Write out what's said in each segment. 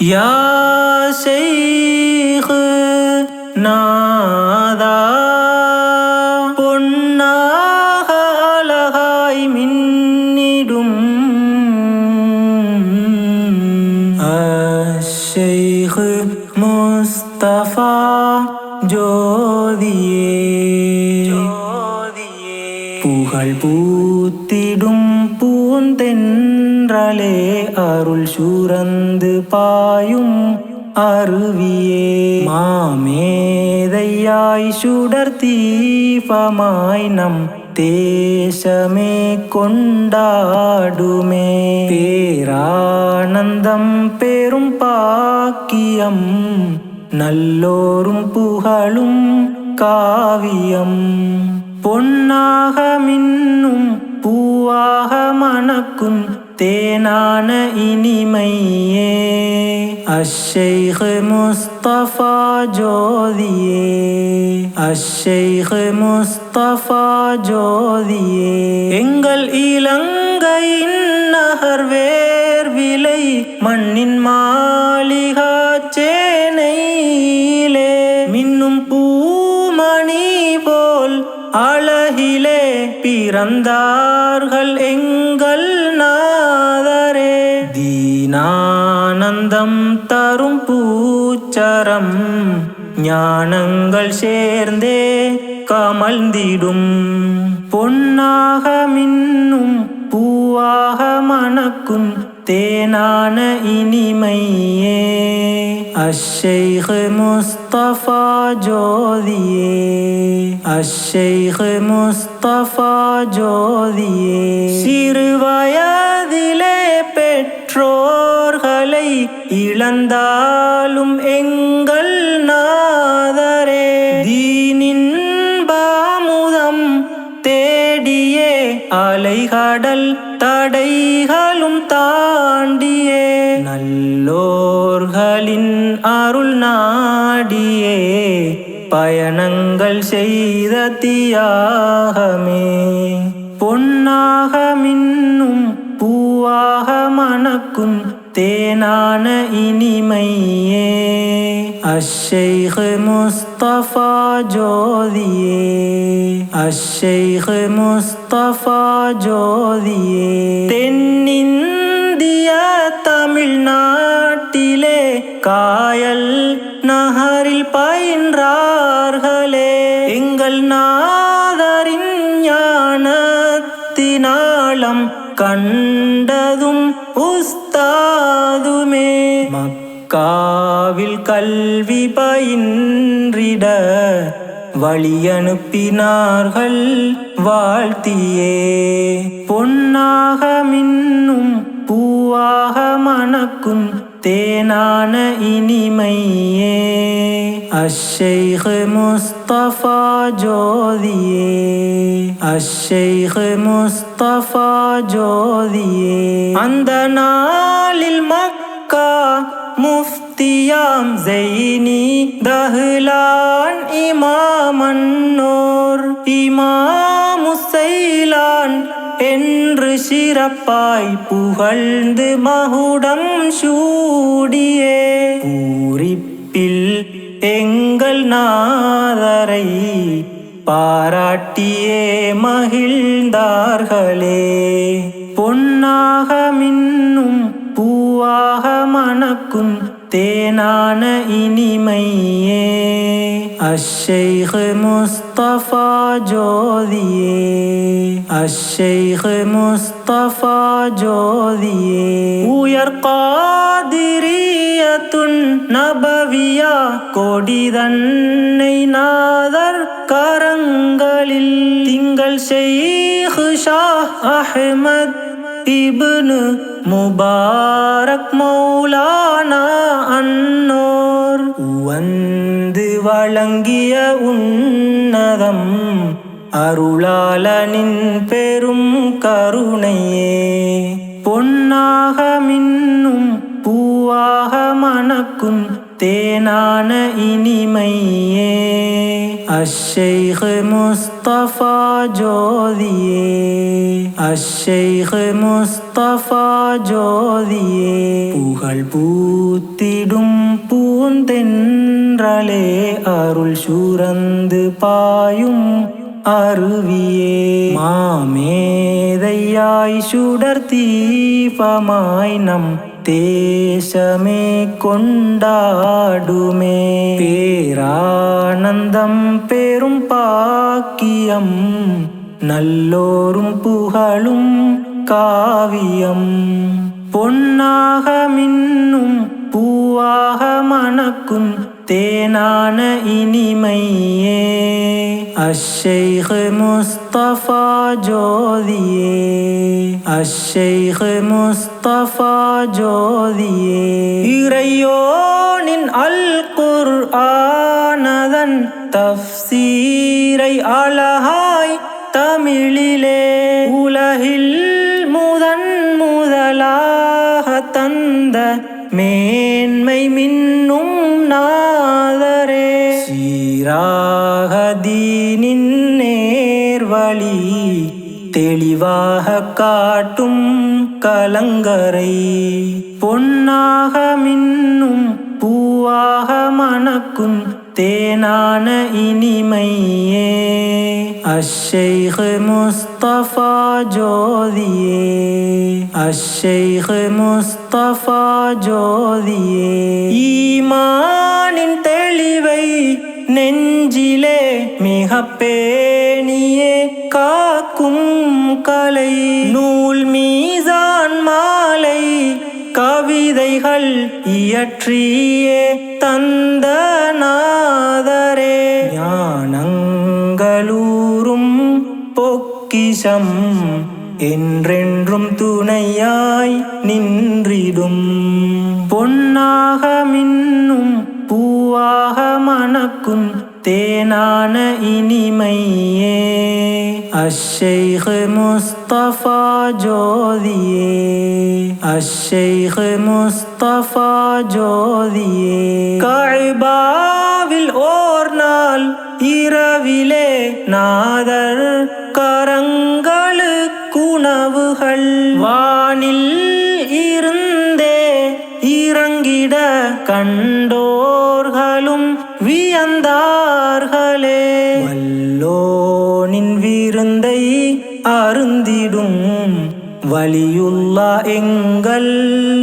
யா ஷைഖ് நாதா பொன்னாக அழகாய் மின்னிடும். அஷைഖ് முஸ்தபா ஜோதியே புகழ் பூத்திடும் என்றாலே அருள் சூரந்து பாயும் அருவியே. மாமேதையாய் சுடர் தீபமாய் நம் தேசமே கொண்டாடுமே. பேரானந்தம் பெரும் பாக்கியம் நல்லோரும் புகழும் காவியம். பொன்னாக மின்னும் பூவாக மணக்கும் தேனான இனிமையே. அஷைஹ் முஸ்தபா ஜோதியே. அஷைஹ் முஸ்தபா ஜோதியே. எங்கள் இலங்கையின் நகர் வேர் விலை மண்ணின் மாளிகா சேனையிலே. மின்னும் பூமணி போல் அழகிலே பிறந்தார்கள் எங்கள் ஆனந்தம் தரும் பூச்சரம் ஞானங்கள் சேர்ந்தே கமழ்ந்திடும். பொன்னாக மின்னும் பூவாக மணக்கும் தேனான இனிமையே. அஷைஹ் முஸ்தபா ஜோதியே அஷைஹ் முஸ்தபா ஜோதியே. சிறு வயதிலே பெற்றோர்களை இழந்தாலும் எங்கள் நாதரே தீனின் பாமுதம் தேடியே அலைகடல் தடைகளும் தாண்டியே நல்லோர்களின் அருள் நாடியே பயணங்கள் செய்த தியாகமே. பொன்னாக மின்னும் பூவாக மணக்கும் தேனான இனிமையே. அஷைஹ் முஸ்தபா ஜோதியே. அஷைஹ் முஸ்தபா ஜோதியே. தென்னிந்திய தமிழ்நாட்டிலே காயல் நகரில் பயின்றார்களே. எங்கள் நாதரின் ஞானத்தினாலம் கண்டதும் உஸ்தாதுமே. மக்காவில் கல்வி பயின்றிட வழியனுப்பினார்கள் வாழ்த்தியே. பொன்னாக மின்னும் பூவாக மணக்கும் தேனான இனிமையே. அஷைஹ் முஸ்தபா ஜோதியே. அஷைஹ் முஸ்தபா ஜோதியே. அந்த நாளில் மக்கா முஃப்தியாம் ஜெயினி தஹ்லான் இமாமன்னோர் இமாமுசைலான் என்று சிறப்பாய் புகழ்ந்து மகுடம் சூடியே. பூரிப்பில் எங்கள் நாதரை பாராட்டியே மகிழ்ந்தார்களே. பொன்னாக மின்னும் பூவாக மணக்கும் தேனான இனிமையே அஷைஹ் முஸ்தபா ஜோதியே அஷைஹ் முஸ்தபா ஜோதியே. உயர் காதிரியத்துன் நபவியா கொடிதன்னை நாதர் கரங்களில் திங்கள் ஷெய்ஹ் ஷா அஹ்மத் இப்னு முபாரக் மௌலானா அன்னோர். வந்து வழங்கிய உன்னதம் அருளாளனின் பெரும் கருணையே. பொன்னாக மின்னும் பூவாக மணக்கும் தேனான இனிமையே. அஷைஹ் முஸ்தபா ஜோதியே அஷைஹ் முஸ்தபா ஜோதியே புகழ் பூத்திடும் பூந்தென்றலே அருள் சுரந்து பாயும் அருவியே மாமேதையாய் சுடர் தீபமாய் நம் தேசமே கொண்டாடுமே. பேரானந்தம் பெரும் பாக்கியம் நல்லோரும் புகழும் காவியம். பொன்னாக மின்னும் பூவாக மணக்கும் தேனான இனிமையே. அஷைஹ் முஸ்தபா ஜோதியே. அஷைஹ் முஸ்தபா ஜோதியே. இறையோனின் அல் குர் ஆனதன் தஃசீரை அழகாய் தமிழிலே உலகில் முதன் முதலாக தந்த மேன்மை மின்னும் நான் தெளிவாக காட்டும் கலங்கரை. பொன்னாக மின்னும் பூவாக மணக்கும் தேனான இனிமையே. அஷைஹ் முஸ்தபா ஜோதியே. அஷைஹ் முஸ்தபா ஜோதியே. ஈமானின் தெளிவை நெஞ்சிலே மிக பேணியே கலை நூல் மீசான் மாலை கவிதைகள் இயற்றியே தந்த நாதரே ஞானங்களூரும் பொக்கிஷம் என்றென்றும் துணையாய் நின்றிடும். பொன்னாக மின்னும் பூவாக மணக்கும் தேனான இனிமையே. அஷைஹ் முஸ்தபா ஜோதியே. அஷைஹ் முஸ்தபா ஜோதியே. கழ்பாவில் ஓர் நாள் இரவிலே வல்லோனின் விருந்தை அருந்திடும் வலியுள்ளா எங்கள்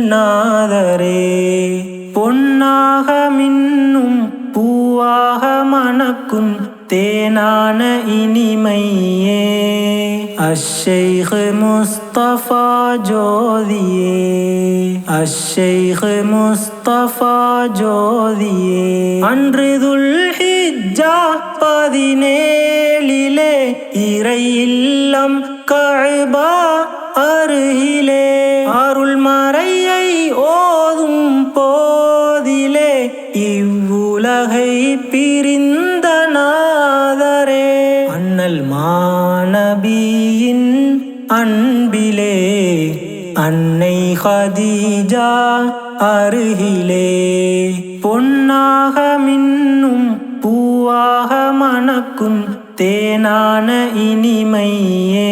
நாதரே. பொன்னாக மின்னும் பூவாக மணக்கும் தேனான இனிமையே. அஷைஹ் முஸ்தபா ஜோதியே அஷைஹ் முஸ்தபா ஜோதியே அன்று துல்ஹிஜா பதினேழிலே இறை இல்லம் கழ்பா அருகிலே அருள் மறையை ஓதும் போதிலே இவ்வுலகை பிரிந்த ஹதீஜா அருகிலே. பொன்னாக மின்னும் பூவாக மணக்கும் தேனான இனிமையே.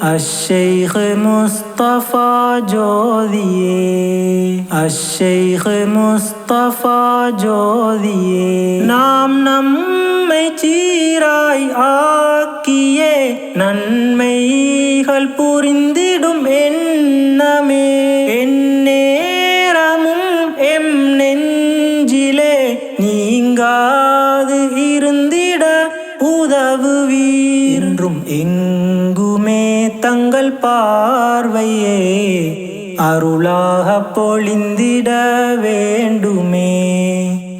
அஷைஹ் முஸ்தபா ஜோதியே. அஷைஹ் முஸ்தபா ஜோதியே. நாம் நம்மை சீராய் ஆக்கியே. நன்மைகள் புரிந்திடும் எண்ணமே. பார்வையே அருளாக பொழிந்திட வேண்டுமே.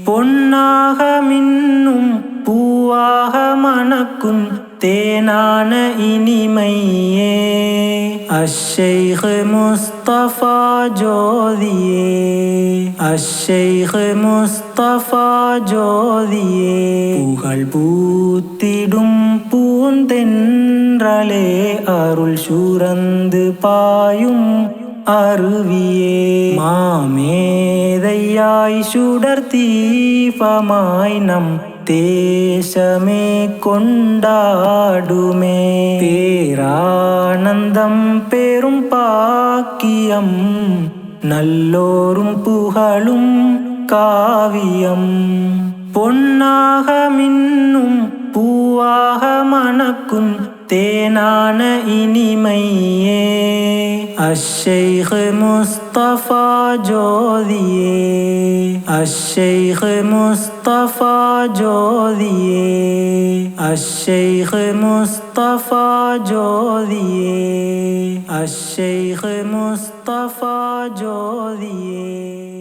பொன்னாக மின்னும் பூவாக மணக்கும் தேனான இனிமையே. அஷைஹ் முஸ்தபா ஜோதியே. அஷைஹ் முஸ்தபா ஜோதியே. புகழ் பூத்திடும் பூ பூந்தென்றலே அருள் சுரந்து பாயும் அருவியே. மாமேதையாய் சுடர் தீபமாய் நம் தேசமே கொண்டாடுமே. பேரானந்தம் பெரும் பாக்கியம் நல்லோரும் புகழும் காவியம். பொன்னாக மின்னும் பூவாக மணக்கும் தேனான இனிமையே. அஷைஹ் முஸ்தபா ஜோதியே. அஷைஹ் முஸ்தபா ஜோதியே. அஷைஹ் முஸ்தபா ஜோதியே. அஷைஹ் முஸ்தபா ஜோதியே.